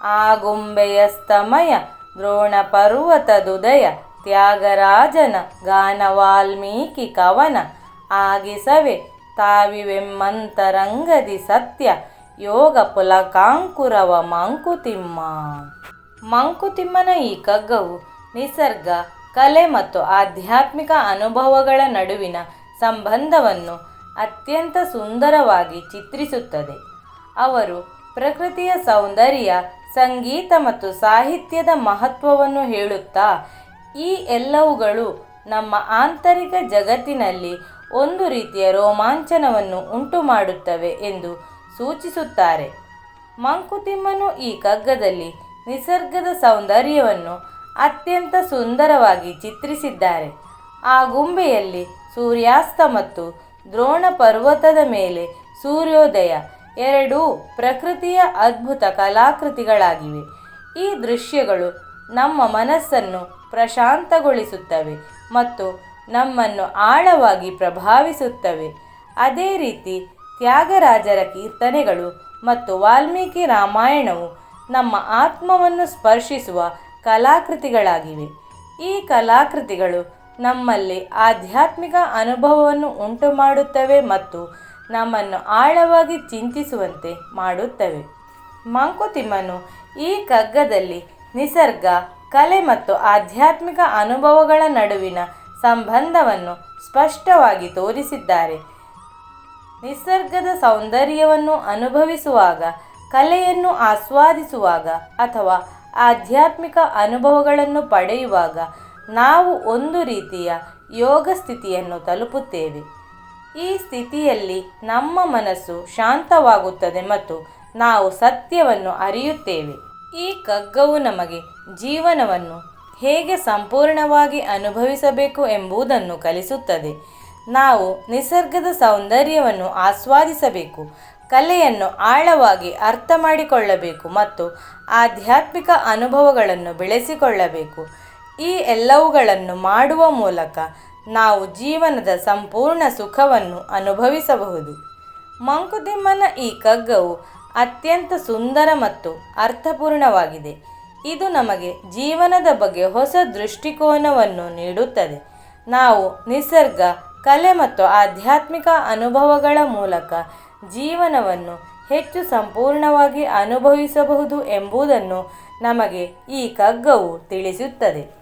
ಆಗುಂಬೆಯಸ್ತಮಯ ದ್ರೋಣ ಪರ್ವತದುದಯ ತ್ಯಾಗರಾಜನ ಗಾನ ವಾಲ್ಮೀಕಿ ಕವನ, ಆಗಿಸವೆ ತಾವಿವೆಮ್ಮಂತರಂಗದಿ ಸತ್ಯ, ಯೋಗ ಪುಲಕಾಂಕುರವ ಮಂಕುತಿಮ್ಮ. ಮಂಕುತಿಮ್ಮನ ಈ ಕಗ್ಗವು ನಿಸರ್ಗ, ಕಲೆ ಮತ್ತು ಆಧ್ಯಾತ್ಮಿಕ ಅನುಭವಗಳ ನಡುವಿನ ಸಂಬಂಧವನ್ನು ಅತ್ಯಂತ ಸುಂದರವಾಗಿ ಚಿತ್ರಿಸುತ್ತದೆ. ಅವರು ಪ್ರಕೃತಿಯ ಸೌಂದರ್ಯ ಸಂಗೀತ ಮತ್ತು ಸಾಹಿತ್ಯದ ಮಹತ್ವವನ್ನು ಹೇಳುತ್ತಾ, ಈ ಎಲ್ಲವುಗಳು ನಮ್ಮ ಆಂತರಿಕ ಜಗತ್ತಿನಲ್ಲಿ ಒಂದು ರೀತಿಯ ರೋಮಾಂಚನವನ್ನು ಉಂಟು ಮಾಡುತ್ತವೆ ಎಂದು ಸೂಚಿಸುತ್ತಾರೆ. ಮಂಕುತಿಮ್ಮನು ಈ ಕಗ್ಗದಲ್ಲಿ ನಿಸರ್ಗದ ಸೌಂದರ್ಯವನ್ನು ಅತ್ಯಂತ ಸುಂದರವಾಗಿ ಚಿತ್ರಿಸಿದ್ದಾರೆ. ಆ ಗುಂಬೆಯಲ್ಲಿ ಸೂರ್ಯಾಸ್ತ ಮತ್ತು ದ್ರೋಣ ಪರ್ವತದ ಮೇಲೆ ಸೂರ್ಯೋದಯ ಎರಡೂ ಪ್ರಕೃತಿಯ ಅದ್ಭುತ ಕಲಾಕೃತಿಗಳಾಗಿವೆ. ಈ ದೃಶ್ಯಗಳು ನಮ್ಮ ಮನಸ್ಸನ್ನು ಪ್ರಶಾಂತಗೊಳಿಸುತ್ತವೆ ಮತ್ತು ನಮ್ಮನ್ನು ಆಳವಾಗಿ ಪ್ರಭಾವಿಸುತ್ತವೆ. ಅದೇ ರೀತಿ ತ್ಯಾಗರಾಜರ ಕೀರ್ತನೆಗಳು ಮತ್ತು ವಾಲ್ಮೀಕಿ ರಾಮಾಯಣವು ನಮ್ಮ ಆತ್ಮವನ್ನು ಸ್ಪರ್ಶಿಸುವ ಕಲಾಕೃತಿಗಳಾಗಿವೆ. ಈ ಕಲಾಕೃತಿಗಳು ನಮ್ಮಲ್ಲಿ ಆಧ್ಯಾತ್ಮಿಕ ಅನುಭವವನ್ನು ಉಂಟು ಮಾಡುತ್ತವೆ ಮತ್ತು ನಮ್ಮನ್ನು ಆಳವಾಗಿ ಚಿಂತಿಸುವಂತೆ ಮಾಡುತ್ತವೆ. ಮಂಕುತಿಮ್ಮನು ಈ ಕಗ್ಗದಲ್ಲಿ ನಿಸರ್ಗ, ಕಲೆ ಮತ್ತು ಆಧ್ಯಾತ್ಮಿಕ ಅನುಭವಗಳ ನಡುವಿನ ಸಂಬಂಧವನ್ನು ಸ್ಪಷ್ಟವಾಗಿ ತೋರಿಸಿದ್ದಾರೆ. ನಿಸರ್ಗದ ಸೌಂದರ್ಯವನ್ನು ಅನುಭವಿಸುವಾಗ, ಕಲೆಯನ್ನು ಆಸ್ವಾದಿಸುವಾಗ ಅಥವಾ ಆಧ್ಯಾತ್ಮಿಕ ಅನುಭವಗಳನ್ನು ಪಡೆಯುವಾಗ ನಾವು ಒಂದು ರೀತಿಯ ಯೋಗ ಸ್ಥಿತಿಯನ್ನು ತಲುಪುತ್ತೇವೆ. ಈ ಸ್ಥಿತಿಯಲ್ಲಿ ನಮ್ಮ ಮನಸ್ಸು ಶಾಂತವಾಗುತ್ತದೆ ಮತ್ತು ನಾವು ಸತ್ಯವನ್ನು ಅರಿಯುತ್ತೇವೆ. ಈ ಕಗ್ಗವು ನಮಗೆ ಜೀವನವನ್ನು ಹೇಗೆ ಸಂಪೂರ್ಣವಾಗಿ ಅನುಭವಿಸಬೇಕು ಎಂಬುದನ್ನು ಕಲಿಸುತ್ತದೆ. ನಾವು ನಿಸರ್ಗದ ಸೌಂದರ್ಯವನ್ನು ಆಸ್ವಾದಿಸಬೇಕು, ಕಲೆಯನ್ನು ಆಳವಾಗಿ ಅರ್ಥ ಮಾಡಿಕೊಳ್ಳಬೇಕು ಮತ್ತು ಆಧ್ಯಾತ್ಮಿಕ ಅನುಭವಗಳನ್ನು ಬೆಳೆಸಿಕೊಳ್ಳಬೇಕು. ಈ ಎಲ್ಲವುಗಳನ್ನು ಮಾಡುವ ಮೂಲಕ ನಾವು ಜೀವನದ ಸಂಪೂರ್ಣ ಸುಖವನ್ನು ಅನುಭವಿಸಬಹುದು. ಮಂಕುತಿಮ್ಮನ ಈ ಕಗ್ಗವು ಅತ್ಯಂತ ಸುಂದರ ಮತ್ತು ಅರ್ಥಪೂರ್ಣವಾಗಿದೆ. ಇದು ನಮಗೆ ಜೀವನದ ಬಗ್ಗೆ ಹೊಸ ದೃಷ್ಟಿಕೋನವನ್ನು ನೀಡುತ್ತದೆ. ನಾವು ನಿಸರ್ಗ, ಕಲೆ ಮತ್ತು ಆಧ್ಯಾತ್ಮಿಕ ಅನುಭವಗಳ ಮೂಲಕ ಜೀವನವನ್ನು ಹೆಚ್ಚು ಸಂಪೂರ್ಣವಾಗಿ ಅನುಭವಿಸಬಹುದು ಎಂಬುದನ್ನು ನಮಗೆ ಈ ಕಗ್ಗವು ತಿಳಿಸುತ್ತದೆ.